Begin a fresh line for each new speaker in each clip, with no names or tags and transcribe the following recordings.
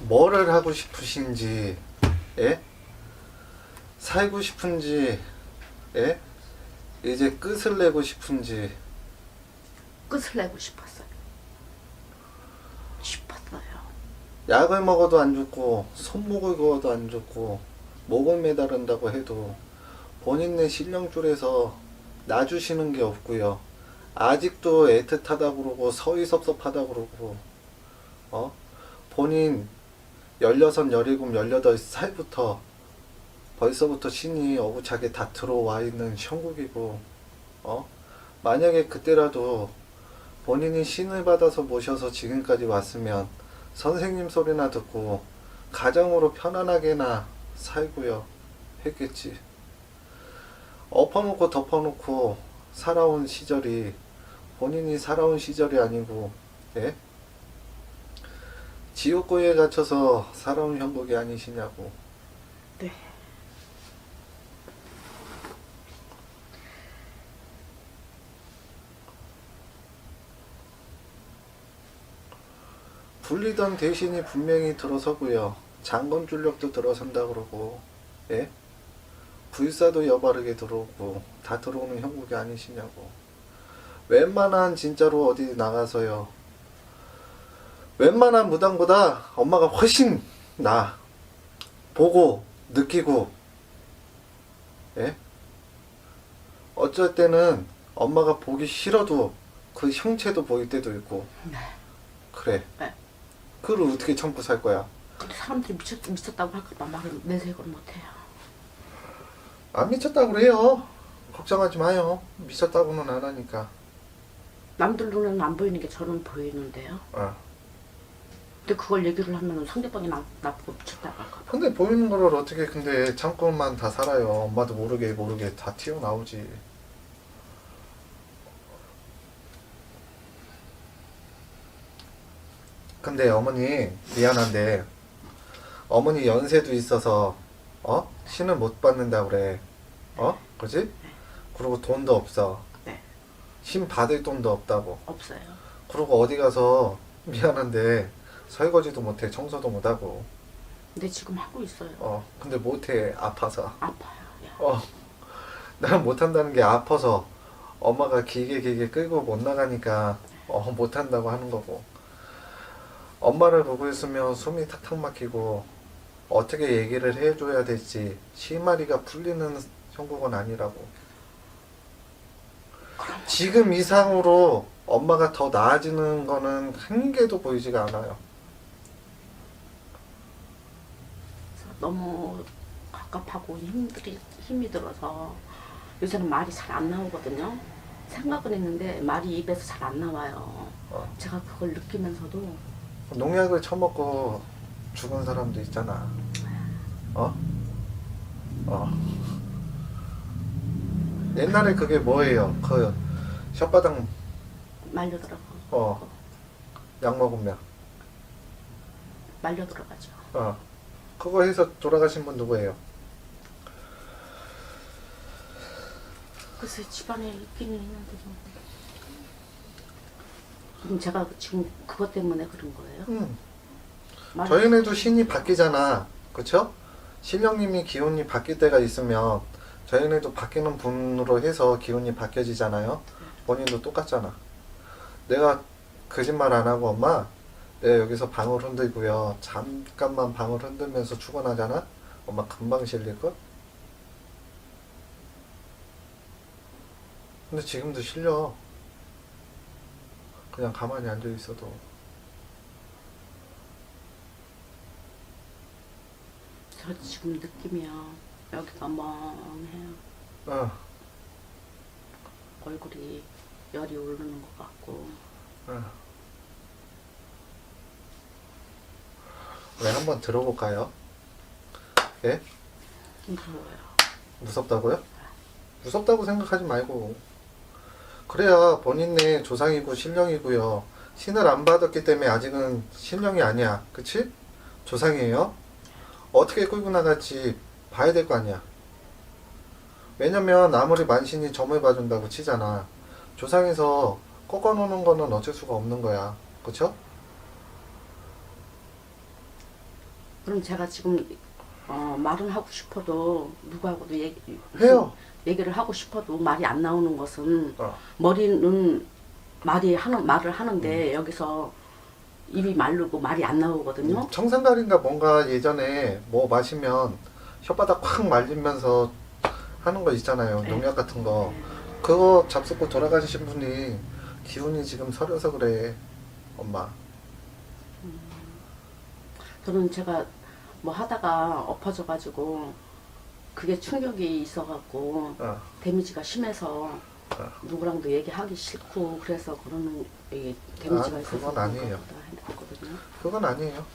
뭐를 하고 싶으신지, 예? 살고 싶은지, 예? 이제 끝을 내고 싶은지,
끝을 내고 싶었어요. 싶었어요.
약을 먹어도 안 죽고, 손목을 그어도 안 죽고, 목을 매다른다고 해도 본인의 신령줄에서 놔주시는 게 없고요. 아직도 애틋하다 그러고 서의섭섭하다 그러고 어? 본인 16, 17, 18살부터 벌써부터 신이 어부차게 다 들어와 있는 형국이고 어? 만약에 그때라도 본인이 신을 받아서 모셔서 지금까지 왔으면 선생님 소리나 듣고 가정으로 편안하게나 살고요 했겠지 엎어놓고 덮어놓고 살아온 시절이 본인이 살아온 시절이 아니고 예? 지옥고에 갇혀서 살아온 형국이 아니시냐고
네.
불리던 대신이 분명히 들어서고요 장건 줄력도 들어선다 그러고 예? 불사도 여바르게 들어오고 다 들어오는 형국이 아니시냐고 웬만한 진짜로 어디 나가서요 웬만한 무당보다 엄마가 훨씬 나 보고 느끼고 예? 어쩔 때는 엄마가 보기 싫어도 그 형체도 보일 때도 있고
네.
그래
네.
그걸 어떻게 참고 살 거야
근데 사람들이 미쳤, 미쳤다고 할까봐 말을 내색을 못해요.
안 미쳤다고 그래요 걱정하지 마요 미쳤다고는 안 하니까
남들 눈에는 안 보이는 게 저는 보이는데요.
어.
근데 그걸 얘기를 하면 상대방이 나, 나보고 미쳤다고 할까봐.
근데 보이는 거를 어떻게 근데 참고만 다 살아요. 엄마도 모르게 모르게 다 튀어나오지. 근데 어머니 미안한데 어머니 연세도 있어서 어? 신을 못 받는다 그래. 어? 그지? 그리고 돈도 없어.
네.
신 받을 돈도 없다고.
없어요.
그리고 어디 가서 미안한데 설거지도 못해 청소도 못하고
근데 지금 하고 있어요.
어 근데 못해 아파서
아파요. 야.
어 나는 못한다는 게 아파서 엄마가 길게 길게 끌고 못 나가니까 어 못한다고 하는 거고 엄마를 보고 있으면 숨이 탁탁 막히고 어떻게 얘기를 해줘야 될지 실마리가 풀리는 형국은 아니라고 지금 이상으로 엄마가 더 나아지는 거는 한 개도 보이지가 않아요
그래서 너무 갑갑하고 힘들이 힘이 들어서 요새는 말이 잘 안 나오거든요. 생각은 했는데 말이 입에서 잘 안 나와요.
어.
제가 그걸 느끼면서도
농약을 처먹고 죽은 사람도 있잖아. 어? 어. 옛날에 그게 뭐예요? 그 혓바닥
말려 들어가.
어. 약 먹으면
말려 들어가죠.
어. 그거 해서 돌아가신 분 누구예요?
글쎄 집안에 있기는 있는데 좀. 그럼 제가 지금 그것 때문에 그런 거예요?
음. 저희네도 신이 바뀌잖아. 그쵸? 신령님이 기운이 바뀔 때가 있으면 저희네도 바뀌는 분으로 해서 기운이 바뀌어지잖아요. 본인도 똑같잖아. 내가 거짓말 안 하고 엄마 내가 여기서 방울 흔들고요. 잠깐만 방울 흔들면서 출근하잖아. 엄마 금방 실릴걸? 근데 지금도 실려. 그냥 가만히 앉아 있어도.
저 지금 느끼면 여기가 멍해요.
어,
얼굴이 열이 오르는 것 같고
어. 왜 한번 들어볼까요? 예?
무서워요.
무섭다고요? 무섭다고 생각하지 말고 그래야 본인의 조상이고 신령이고요 신을 안 받았기 때문에 아직은 신령이 아니야 그치? 조상이에요 어떻게 끌고 나갈지 봐야 될 거 아니야 왜냐면 아무리 만신이 점을 봐준다고 치잖아 조상에서 꺾어놓는 거는 어쩔 수가 없는 거야 그쵸?
그럼 제가 지금 어, 말은 하고 싶어도 누구하고도 얘기,
해요.
얘기를 하고 싶어도 말이 안 나오는 것은
어.
머리는 말이 하는 말을
음.
하는데 여기서 입이 마르고 말이 안 나오거든요.
청산가리인가 뭔가 예전에 뭐 마시면 혓바닥 콱 말리면서 하는 거 있잖아요.
네.
농약 같은 거. 그거 잡숫고 돌아가신 분이 기운이 지금 서려서 그래. 엄마.
저는 제가 뭐 하다가 엎어져가지고 그게 충격이 있어갖고
어.
데미지가 심해서
어.
누구랑도 얘기하기 싫고 그래서 그러는 이 데미지가
아,
있어서
그건 아니에요.
했거든요.
그건 아니에요.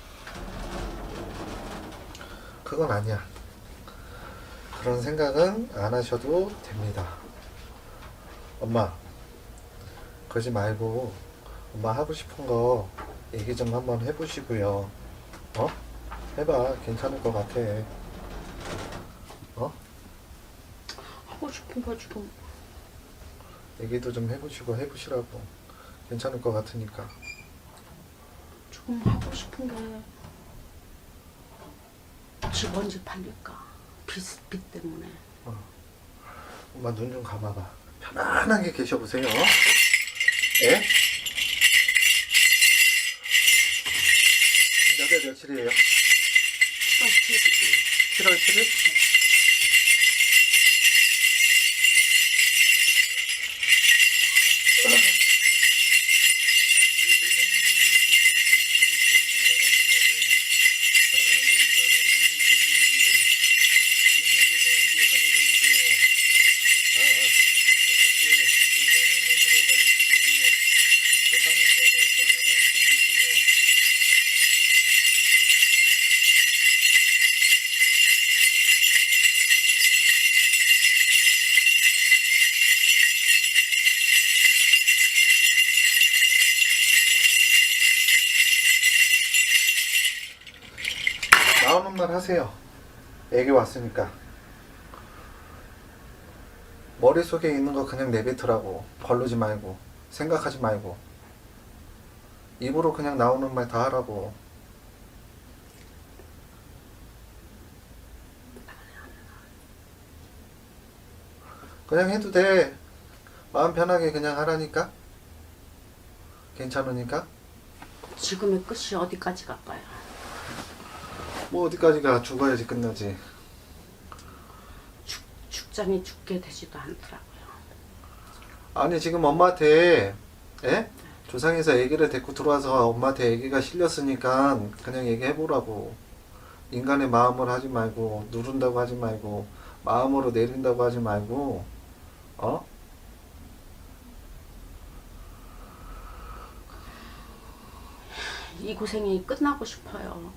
그건 아니야. 그런 생각은 안 하셔도 됩니다. 엄마, 그러지 말고 엄마 하고 싶은 거 얘기 좀 한번 해보시고요. 어? 해봐. 괜찮을 것 같아. 어?
하고 싶은 거 지금
얘기도 좀 해보시고 해보시라고. 괜찮을 것 같으니까.
지금 하고 싶은 게집 언제 팔릴까? 빚, 빚 때문에.
엄마 눈 좀 감아봐. 편안하게 계셔보세요. 예? 몇월 며칠이에요?
7월 7일이지.
7월 7일? 왔으니까. 머릿속에 있는 거 그냥 내뱉으라고. 벌르지 말고. 생각하지 말고. 입으로 그냥 나오는 말 다 하라고. 그냥 해도 돼. 마음 편하게 그냥 하라니까. 괜찮으니까.
지금의 끝이 어디까지 갈까요?
뭐 어디까지 가 죽어야지 끝나지.
죽, 죽자니 죽게 되지도 않더라고요.
아니 지금 엄마한테 예? 조상에서 아기를 데리고 들어와서 엄마한테 아기가 실렸으니까 그냥 얘기해 보라고 인간의 마음을 하지 말고 누른다고 하지 말고 마음으로 내린다고 하지 말고 어?
이 고생이 끝나고 싶어요.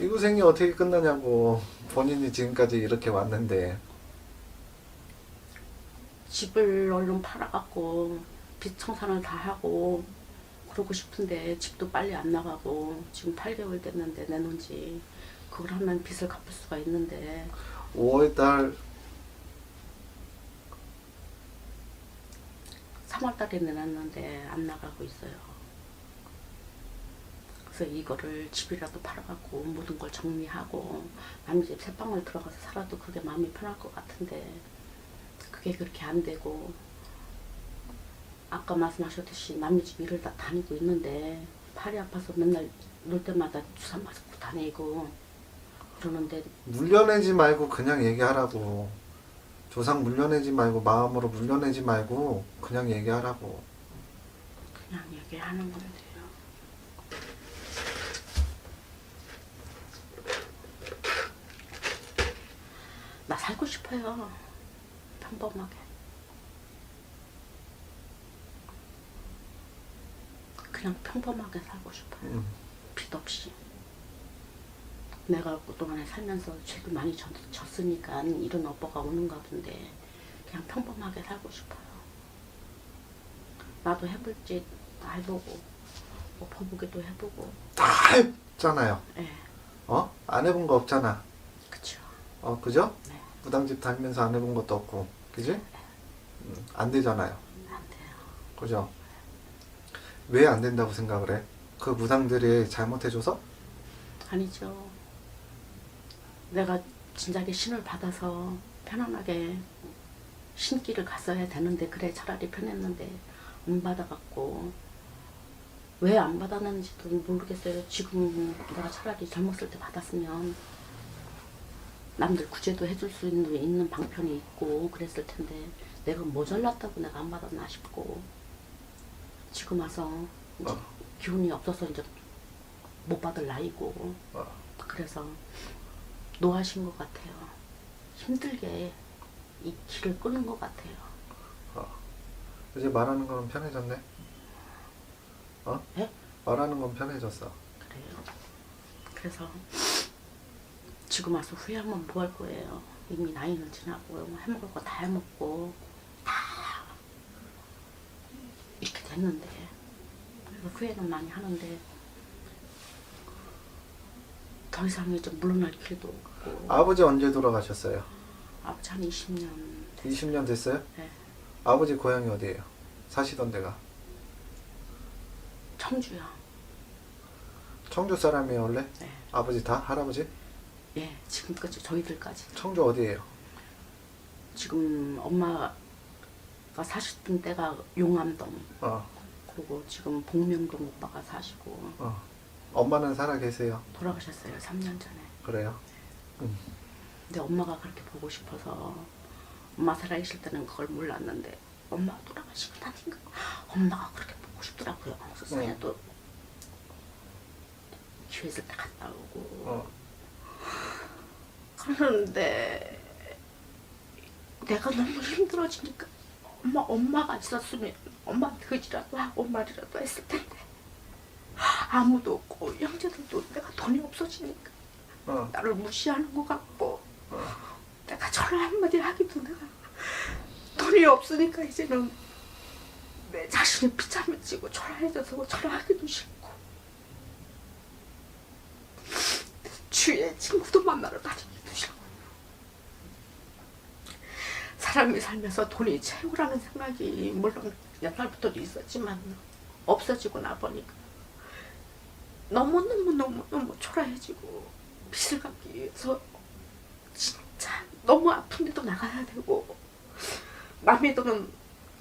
이 고생이 어떻게 끝나냐고 본인이 지금까지 이렇게 왔는데
집을 얼른 팔아갖고 빚 청산을 다 하고 그러고 싶은데 집도 빨리 안 나가고 지금 8개월 됐는데 내놓은 지 그걸 하면 빚을 갚을 수가 있는데
5월달
3월달에 내놨는데 안 나가고 있어요. 그래서 이거를 집이라도 팔아갖고 모든 걸 정리하고 남의 집 새방울 들어가서 살아도 그게 마음이 편할 것 같은데 그게 그렇게 안 되고 아까 말씀하셨듯이 남의 집 일을 다 다니고 있는데 팔이 아파서 맨날 놀 때마다 주사 맞고 다니고 그러는데
물려내지 말고 그냥 얘기하라고 조상 물려내지 말고 마음으로 물려내지 말고 그냥 얘기하라고
그냥 얘기하는 건데요. 나 살고 싶어요. 평범하게. 그냥 평범하게 살고 싶어요.
음.
빚 없이. 내가 그동안에 살면서 죄도 많이 졌, 졌으니까 이런 오빠가 오는가 본데 그냥 평범하게 살고 싶어요. 나도 해볼지 다 해보고 뭐 버보기도 해보고
다 했잖아요
예
어? 안 해본 거 없잖아
그쵸
어 그죠?
네.
무당집 다니면서 안 해본 것도 없고 그지? 음, 안 되잖아요
안 돼요
그죠? 왜 안 된다고 생각을 해? 그 무당들이 잘못해줘서?
아니죠. 내가 진작에 신을 받아서 편안하게 신길을 갔어야 되는데 그래 차라리 편했는데 안 받아갖고 왜 안 받았는지도 모르겠어요. 지금 내가 차라리 젊었을 때 받았으면 남들 구제도 해줄 수 있는, 있는 방편이 있고 그랬을 텐데 내가 모자랐다고 내가 안 받았나 싶고 지금 와서 이제
어.
기운이 없어서 이제 못 받을 나이고
어.
그래서 노하신 것 같아요. 힘들게 이 길을 끄는 것 같아요.
이제 말하는 건 편해졌네. 어?
예?
말하는 건 편해졌어.
그래요. 그래서 지금 와서 후회하면 뭐 할 거예요. 이미 나이는 지나고 해먹을 거 다 해먹고 다 이렇게 됐는데 후회는 많이 하는데 더 이상 이제 물러날 길도 없고
아버지 언제 돌아가셨어요?
아버지 한 20년
20년 됐어요?
네.
아버지 고향이 어디예요? 사시던 데가
청주요.
청주 사람이에요 원래?
네.
아버지 다? 할아버지?
예, 지금까지 저희들까지
청주 어디예요?
지금 엄마가 사시던 때가 용암동
어,
그리고 지금 복명동 오빠가 사시고
어. 엄마는 살아 계세요.
돌아가셨어요 3년 전에
그래요?
근데 엄마가 그렇게 보고 싶어서 엄마 살아계실 때는 그걸 몰랐는데 엄마 가 돌아가시고 나니까 엄마가 그렇게 보고 싶더라고요 세상에
응.
또 기회 있을 때 갔다 오고
어,
그러는데 내가 너무 힘들어지니까 엄마 엄마가 있었으면 엄마한테 의지라도 하고 말이라도 했을 텐데. 아무도 없고 형제들도 내가 돈이 없어지니까
어,
나를 무시하는 것 같고
어.
내가 전화 한마디 하기도 내가 돈이 없으니까 이제는 내 자신이 비참해 지고 초라해져서 전화하기도 싫고. 주위에 친구도 만나러 다니기도 싫고 사람이 살면서 돈이 최고라는 생각이 물론 옛날부터도 있었지만 없어지고 나 보니까 너무너무 너무너무 초라해지고 빚을 갚기 위해서 진짜 너무 아픈데도 나가야 되고 남의 돈은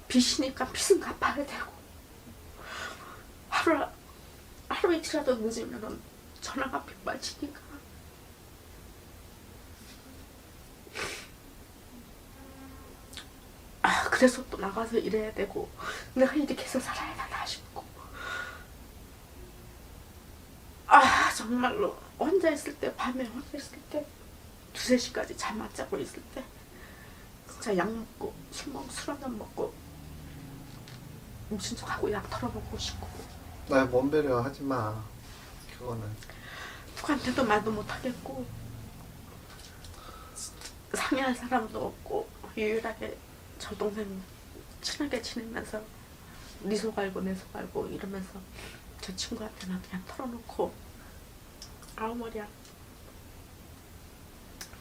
빚이니까 빚은 갚아야 되고 하루 하루 이틀이라도 늦으면은 전화가 빗발치니까 아 그래서 또 나가서 일해야 되고 내가 이렇게 해서 살아야 되나 싶고. 아 정말로. 혼자 있을 때 밤에 혼자 있을 때 두세 시까지 잠 안 자고 있을 때 진짜 약 먹고 술 먹고 술 한잔 먹고 척하고 약 털어먹고 싶고.
나 몸 배려 하지 마. 그거는.
누구한테도 말도 못하겠고 상의할 사람도 없고 유일하게 저 동생 친하게 지내면서 네속 알고 내 속 알고 이러면서 저 친구한테는 그냥 털어놓고 아우 머리야.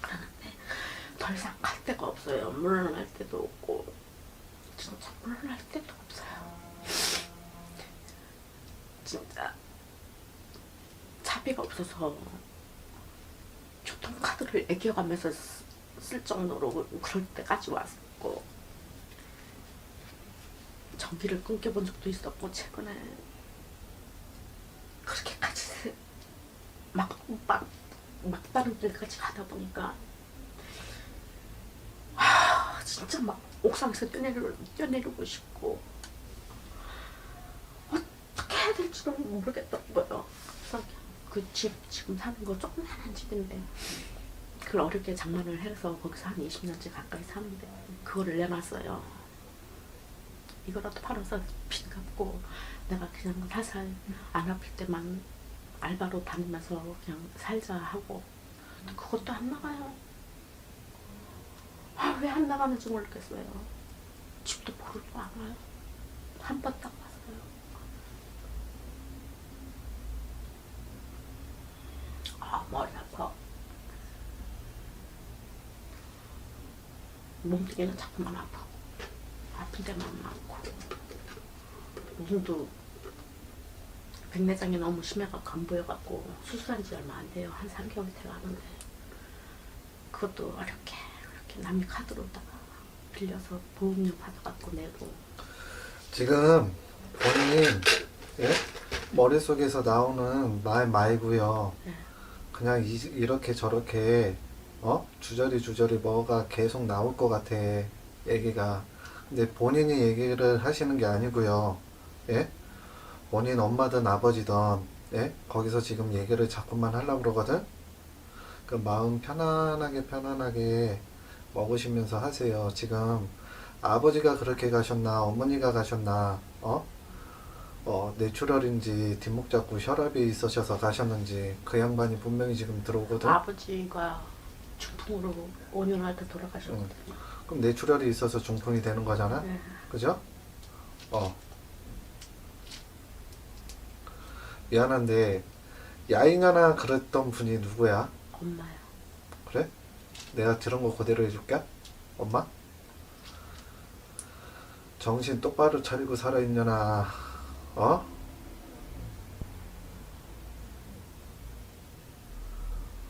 그러는데 더 이상 갈 데가 없어요. 물러날 데도 없고. 진짜 물러날 데도 없어요. 진짜 차비가 없어서 교통카드를 애껴가면서 쓰- 쓸 정도로 그럴 때까지 왔었고 전기를 끊겨본 적도 있었고 최근에 그렇게까지 막, 막, 막다른 길까지 가다 보니까 하, 진짜 막 옥상에서 뛰내려, 뛰어내리고 싶고 어떻게 해야 될지도 모르겠더라고요. 그래서 그 집 지금 사는 거 조그만한 집인데 그걸 어렵게 장만을 해서 거기서 한 20년째 가까이 사는데 그거를 내놨어요. 이거라도 팔아서 빚 갚고 내가 그냥 살살 안 아플 때만 알바로 다니면서 그냥 살자 하고 그것도 안 나가요. 아, 왜 안 나가는지 모르겠어요. 집도 보르도 안 와요. 한 번 딱 왔어요. 아, 머리 아파. 몸뚱이는 자꾸만 아프고, 데만 많고, 눈도 백내장이 너무 심해갖고 안 보여갖고 수술한 지 얼마 안 돼요. 한 3개월 돼가는데 그것도 어렵게 어렵게 남의 카드로다가 빌려서 보험료 받아갖고 내고
지금 본인 예? 머릿속에서 나오는 말 말고요.
네.
그냥 이, 이렇게 저렇게 어? 주저리 주저리 뭐가 계속 나올 것 같아. 얘기가. 근데 본인이 얘기를 하시는 게 아니고요. 예? 본인 엄마든 아버지든 예? 거기서 지금 얘기를 자꾸만 하려고 그러거든. 그 마음 편안하게 편안하게 먹으시면서 하세요. 지금 아버지가 그렇게 가셨나 어머니가 가셨나 어? 어 뇌출혈인지 뒷목 잡고 혈압이 있으셔서 가셨는지 그 양반이 분명히 지금 들어오거든.
아버지가 중풍으로 5년 할때 돌아가셨거든요.
그럼 뇌출혈이 있어서 중풍이 되는 거잖아.
네.
그죠? 어. 미안한데 야인하나 그랬던 분이 누구야?
엄마요.
그래? 내가 들은 거 그대로 해줄게. 엄마? 정신 똑바로 차리고 살아있냐나. 어?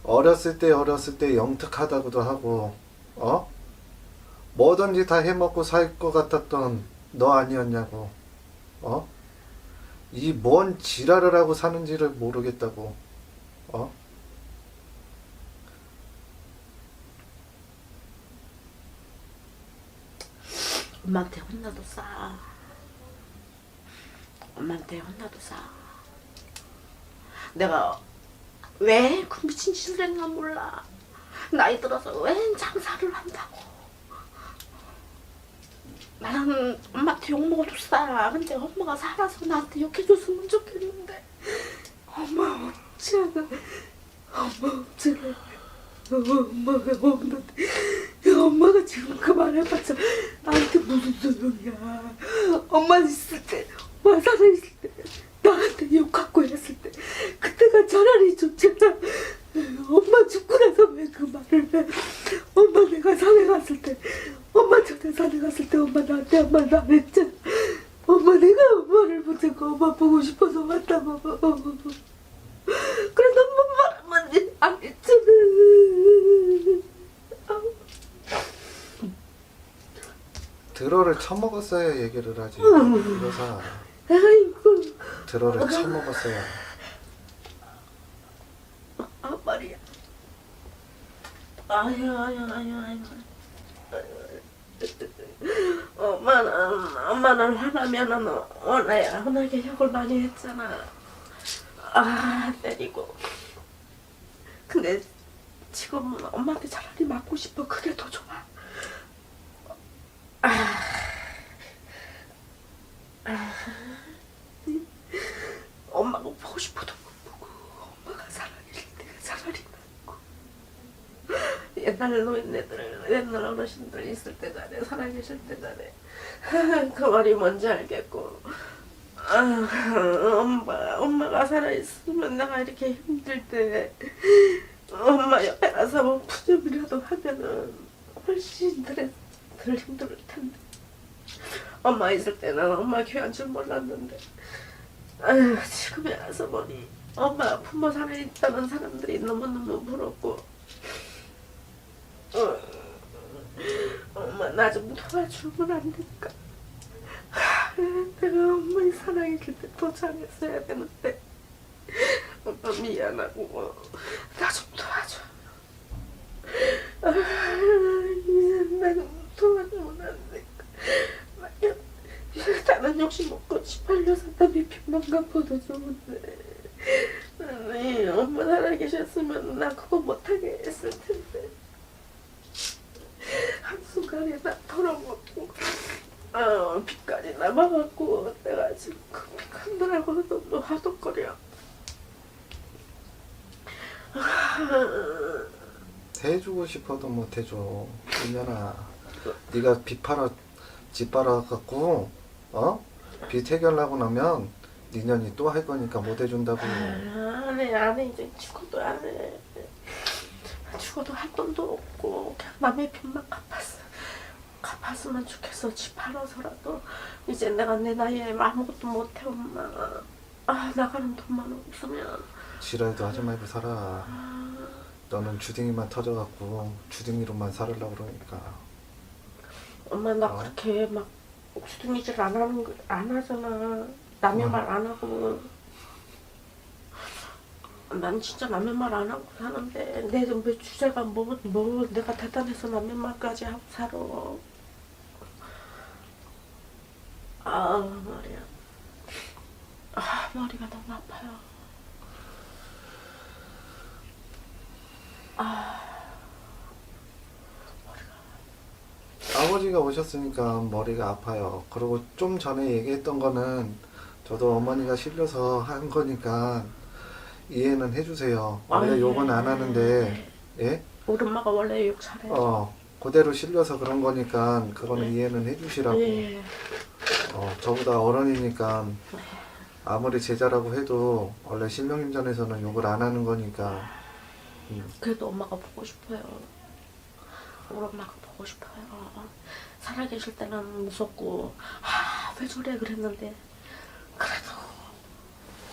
어렸을 때 어렸을 때 영특하다고도 하고 어? 뭐든지 다 해먹고 살 것 같았던 너 아니었냐고 어? 이 뭔 지랄을 하고 사는지를 모르겠다고 어?
엄마한테 혼나도 싸. 엄마한테 혼나도 싸. 내가 왜 그 미친 짓을 했나 몰라. 나이 들어서 웬 장사를 한다고. 나는 엄마한테 욕먹어도 싸. 근데 엄마가 살아서 나한테 욕해줬으면 좋겠는데. 엄마 없잖아. 엄마 없잖아. 엄마가 없는데. 엄마가 지금 그 말해봤자 나한테 무슨 소용이야. 엄마 있을 때, 엄마 살아있을 때, 나한테 욕하고 했을 때, 그때가 차라리 좋잖아. 엄마 죽고 나서 왜 그 말을 해? 엄마 내가 산에 갔을 때, 엄마 전에 산에 갔을 때 엄마 나한테 한 말도 안 했잖아. 엄마 내가 엄마를 붙잡고 엄마 보고 싶어서 왔다고. 그래도 엄마 말은 안 했잖아.
들어를 처먹었어야 얘기를 하지. 이거사
아이고,
들어를 처먹었어야.
아 말이야. 아유, 아유, 아유, 아유. 엄마는, 엄마는 화나면은 원래야 흔하게 욕을 많이 했잖아. 아, 때리고. 근데 지금은 엄마한테 차라리 맞고 싶어. 그게 더 좋아. 엄마가 보고 싶어도 못 보고 엄마가 살아계실 때가 차라리 낫고 옛날 노인네들 옛날 어르신들 있을 때 전에 살아계실 때 전에 그 말이 뭔지 알겠고. 아, 엄마 엄마가 살아있으면 내가 이렇게 힘들 때 엄마 옆에 가서 뭐 푸념이라도 하면은 훨씬 덜, 덜 힘들 텐데. 엄마 있을 때는 엄마 귀한 줄 몰랐는데. 아휴, 지금에 와서 보니 엄마 부모 살아있다는 사람들이 너무너무 부럽고 어, 엄마 나 좀 도와주면 안 될까? 하, 내가 엄마의 살아있을 때더 잘했어야 되는데. 엄마 미안하고. 나 좀 도와줘. 아, 나좀 도와주면 안 될까? 나 나는 욕심 없고 18년 사람이 빚만 갚아도 좋은데 엄마 살아계셨으면 나 그거 못하게 했을 텐데 한순간에 나 털어먹고 아 빚까지 남아갖고 내가 지금 그빚 갚느라고 너무 화덕거려
해주고 싶어도 못 해줘. 이년아, 네가 빚 팔아 집 팔아 갖고 어? 빚 해결하고 나면 니년이 또 할 거니까 못 해준다고.
안해 안해 이제 죽어도 안해 죽어도 할 돈도 없고 남의 빚만 갚았어 갚았으면 좋겠어 집 팔아서라도 이제 내가 내 나이에 아무것도 못해 엄마 아 나가는 돈만 없으면
지랄도 하지 말고 살아. 너는 주둥이만 터져갖고 주둥이로만 살으려고 그러니까.
엄마 나
어?
그렇게 막 주둥이질 안 하는 거- 안 하잖아 남의
어.
말안 하고 난 진짜 남의 말 안 하고 사는데 내 왜 주제가 뭐, 뭐 내가 대단해서 남의 말까지 하고 살아. 아 머리야. 아 머리가 너무 아파요.
아버지가 오셨으니까 머리가 아파요. 그리고 좀 전에 얘기했던 거는 저도 어머니가 실려서 한 거니까 이해는 해주세요. 원래
아, 예.
욕은 안 하는데, 예?
우리 엄마가 원래 욕 잘해
어, 그대로 실려서 그런 거니까 그거는 이해는 해주시라고.
예.
어, 저보다 어른이니까 아무리 제자라고 해도 원래 신명님 전에서는 욕을 안 하는 거니까. 음.
그래도 엄마가 보고 싶어요. 우리 엄마가 보고 싶어요. 살아계실 때는 무섭고 아, 왜 저래 그랬는데 그래도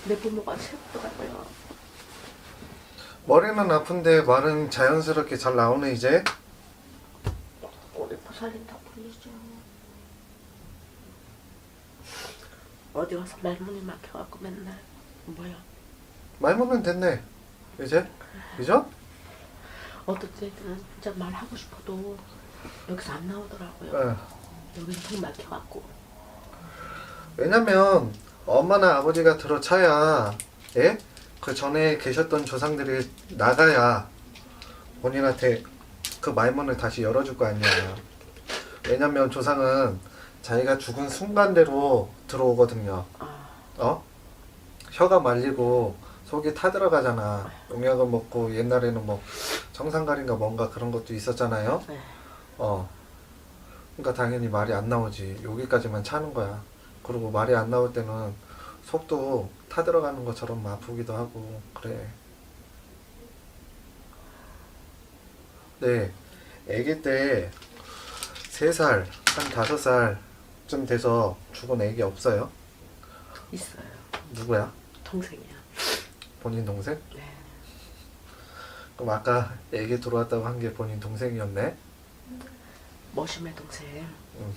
내 부모가 최고더라고요.
머리는 아픈데 말은 자연스럽게 잘 나오네 이제.
우리 보살님 덕분이죠. 어디 가서 말문이 막혀갖고 맨날 뭐야
말문은 됐네. 이제? 그죠?
어떨 때는 진짜 말하고 싶어도 여기서 안 나오더라고요.
예.
여기는 턱 막혀갖고
왜냐면 엄마나 아버지가 들어차야 예? 그 전에 계셨던 조상들이 나가야 본인한테 그 말문을 다시 열어줄 거 아니야. 왜냐면 조상은 자기가 죽은 순간대로 들어오거든요.
아,
어? 혀가 말리고 속이 타들어가잖아. 농약을 먹고 옛날에는 뭐 정상가리인가 뭔가 그런 것도 있었잖아요.
네.
어. 그러니까 당연히 말이 안 나오지. 여기까지만 차는 거야. 그리고 말이 안 나올 때는 속도 타 들어가는 것처럼 아프기도 하고 그래. 네. 아기 때 3살, 한 5살쯤 돼서 죽은 애기 없어요?
있어요.
누구야?
동생이야.
본인 동생?
네.
그럼 아까 애기 들어왔다고 한 게 본인 동생이었네?
머시매 동생.
응.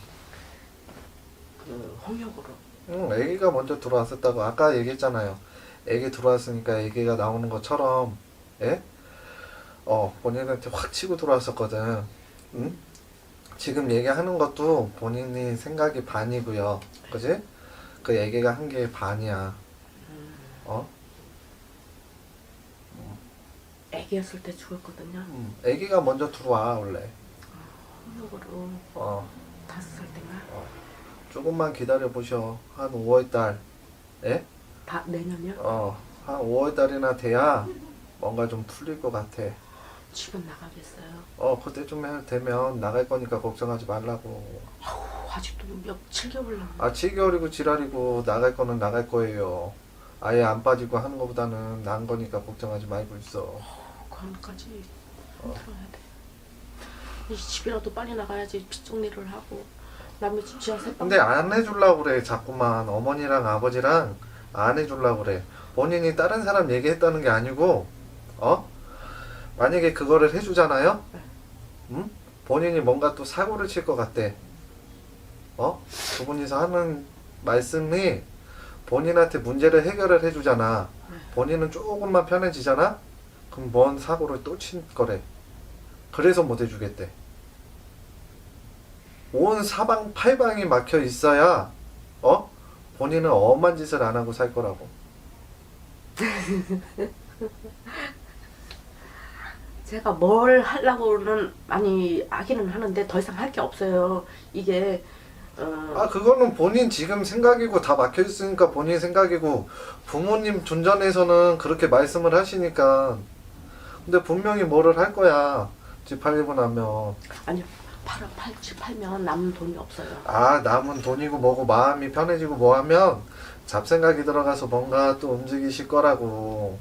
그 홍역으로.
응, 애기가 먼저 들어왔었다고 아까 얘기했잖아요. 애기 들어왔으니까 애기가 나오는 것처럼, 예? 어, 본인한테 확 치고 들어왔었거든. 응? 지금 얘기하는 것도 본인이 생각이 반이고요. 그지? 그 애기가 한 게 반이야. 어?
애기였을 때 죽었거든요.
음, 애기가 먼저 들어와, 원래.
홍역으로
어,
다섯 살 때인가?
조금만 기다려 보셔. 한 5월 달. 예?
다 내년이요?
어, 한 5월 달이나 돼야 뭔가 좀 풀릴 것 같아.
집은 나가겠어요.
어, 그때쯤 해- 되면 나갈 거니까 걱정하지 말라고.
어, 아직도 몇 7개월 남았.
아, 7개월이고 지랄이고 나갈 거는 나갈 거예요. 아예 안 빠지고 하는 것보다는 나은 거니까 걱정하지 말고 있어.
그 안까지 힘들어야 돼. 이 집이라도 빨리 나가야지 빚 정리를 하고 남의 집세
근데 안 해주려고 그래, 자꾸만. 어머니랑 아버지랑 안 해주려고 그래. 본인이 다른 사람 얘기했다는 게 아니고, 어? 만약에 그거를 해주잖아요? 응? 본인이 뭔가 또 사고를 칠 것 같대. 어? 두 분이서 하는 말씀이 본인한테 문제를 해결을 해주잖아. 본인은 조금만 편해지잖아? 그럼 뭔 사고를 또 친 거래. 그래서 못 해주겠대. 온 사방 팔방이 막혀 있어야, 어? 본인은 엄한 짓을 안 하고 살 거라고.
제가 뭘 하려고는 많이 하기는 하는데 더 이상 할 게 없어요. 이게 어,
아, 그거는 본인 지금 생각이고 다 막혀 있으니까 본인 생각이고 부모님 존전에서는 그렇게 말씀을 하시니까 근데 분명히 뭐를 할 거야. 집 팔리고 나면.
아니요 팔아 팔집 팔면 남는 돈이 없어요.
아, 남은 돈이고 뭐고 마음이 편해지고 뭐 하면 잡생각이 들어가서 뭔가 또 움직이실 거라고.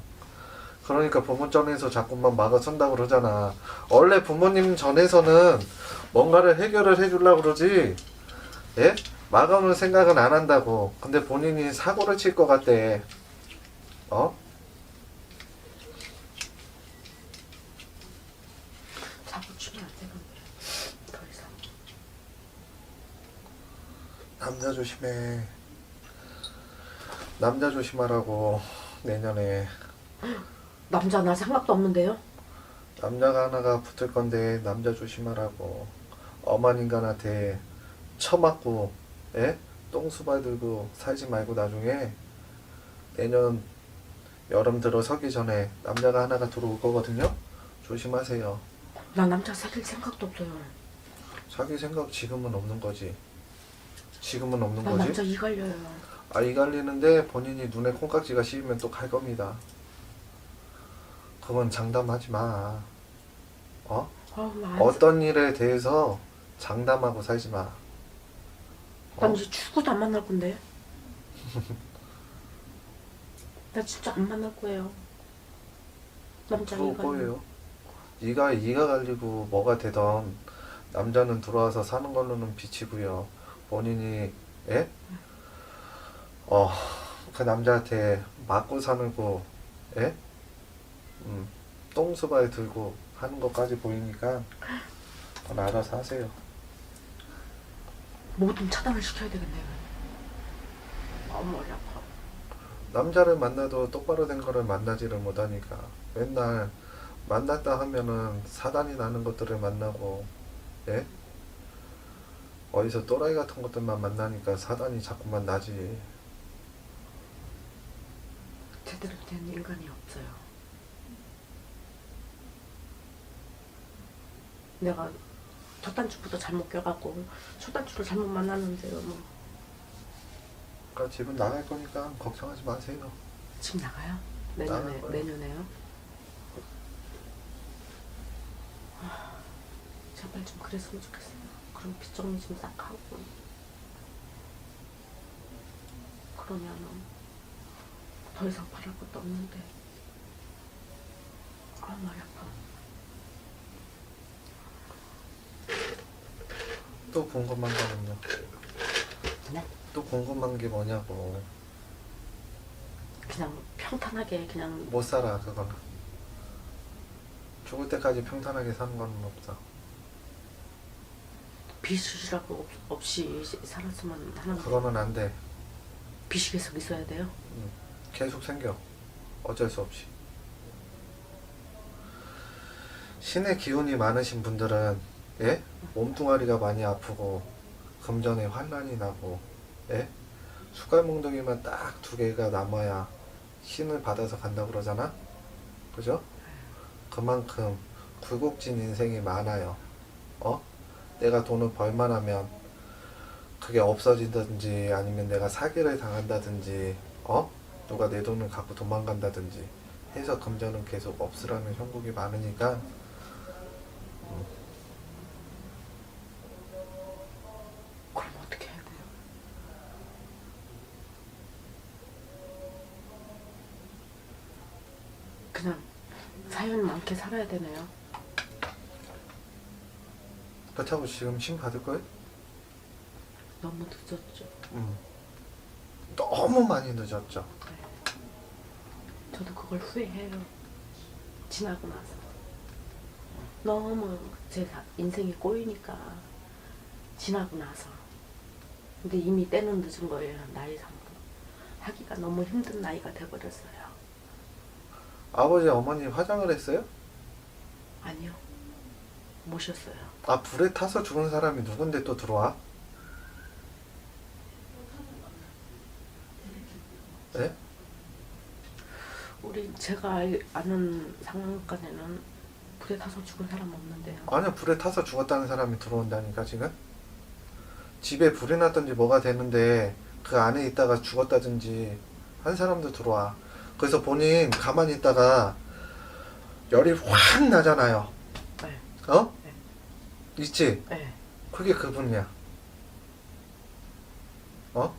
그러니까 부모 전에서 자꾸만 막아선다고 그러잖아. 원래 부모님 전에서는 뭔가를 해결을 해주려고 그러지. 예? 막아오는 생각은 안 한다고. 근데 본인이 사고를 칠 것 같대. 어?
사고 치면 안 되는데 더 이상
남자 조심해. 남자 조심하라고 내년에
남자 날 생각도 없는데요?
남자가 하나가 붙을 건데 남자 조심하라고 엄한 인간한테 처맞고 예? 똥수발 들고 살지 말고 나중에 내년 여름 들어서기 전에 남자가 하나가 들어올 거거든요. 조심하세요.
나 남자 사귈 생각도 없어요.
자기 생각 지금은 없는 거지. 지금은 없는
나
거지.
남자 이 갈려요.
아, 이 갈리는데 본인이 눈에 콩깍지가 씌우면 또 갈 겁니다. 그건 장담하지 마. 어?
아, 나
어떤 일에 대해서 장담하고 살지 마.
난
어?
이제 죽어도 안 만날 건데. 나 진짜 안 만날 거예요. 남자 이
들어올
갈려.
거예요. 이가 이가 갈리고 뭐가 되던 남자는 들어와서 사는 걸로는 비치고요. 본인이 예? 어, 그 남자한테 맞고 사는 거 예? 음, 똥수발 들고 하는 것까지 보이니까 그건 알아서 하세요.
뭐든 차단을 시켜야 되겠네요. 아, 머리 아파.
남자를 만나도 똑바로 된 거를 만나지를 못하니까 맨날 만났다 하면은 사단이 나는 것들을 만나고 예? 어디서 또라이 같은 것들만 만나니까 사단이 자꾸만 나지
제대로 된 인간이 없어요. 내가 첫 단추부터 잘못 껴갖고 첫 단추를 잘못 만났는데요. 뭐
그러니까 집은 나갈 거니까 걱정하지 마세요
지금 나가요? 내년에
거예요.
내년에요? 아, 제발 좀 그랬으면 좋겠어요. 그럼 빚 정리 좀 싹 하고. 그러면은 더 이상 바랄 것도 없는데. 아 머리 아파.
또 궁금한 거는요.
네?
또 궁금한 게 뭐냐고.
그냥 평탄하게 그냥
못 살아 그거는. 죽을 때까지 평탄하게 사는 건 없
없- 없이 살았으면 하는데
그거는 안돼
빚이 계속 있어야 돼요?
계속 생겨. 어쩔 수 없이. 신의 기운이 많으신 분들은 예? 몸뚱아리가 많이 아프고 금전에 환란이 나고 예? 숟갈몽둥이만 딱 두 개가 남아야 신을 받아서 간다 그러잖아. 그죠? 그만큼 굴곡진 인생이 많아요. 어? 내가 돈을 벌만 하면 그게 없어진다든지 아니면 내가 사기를 당한다든지 어? 누가 내 돈을 갖고 도망간다든지 해서 금전은 계속 없으라는 형국이 많으니까 음,
그럼 어떻게 해야 돼요? 그냥 사연 많게 살아야 되네요.
그렇다고 지금 신 받을 거예요?
너무 늦었죠.
음. 너무 많이 늦었죠.
저도 그걸 후회해요. 지나고 나서. 너무 제 사- 인생이 꼬이니까 지나고 나서. 근데 이미 때는 늦은 거예요. 나이상으로. 하기가 너무 힘든 나이가 돼버렸어요.
아버지 어머니 화장을 했어요?
아니요. 모셨어요.
아 불에 타서 죽은 사람이 누군데 또 들어와? 네?
우리 제가 알- 아는 상황까지는 불에 타서 죽은 사람 없는데요.
아니요 불에 타서 죽었다는 사람이 들어온다니까 지금 집에 불이 났든지 뭐가 되는데 그 안에 있다가 죽었다든지 한 사람도 들어와 그래서 본인 가만히 있다가 열이 확 나잖아요
네.
어?
네.
있지?
네.
그게 그분이야 어?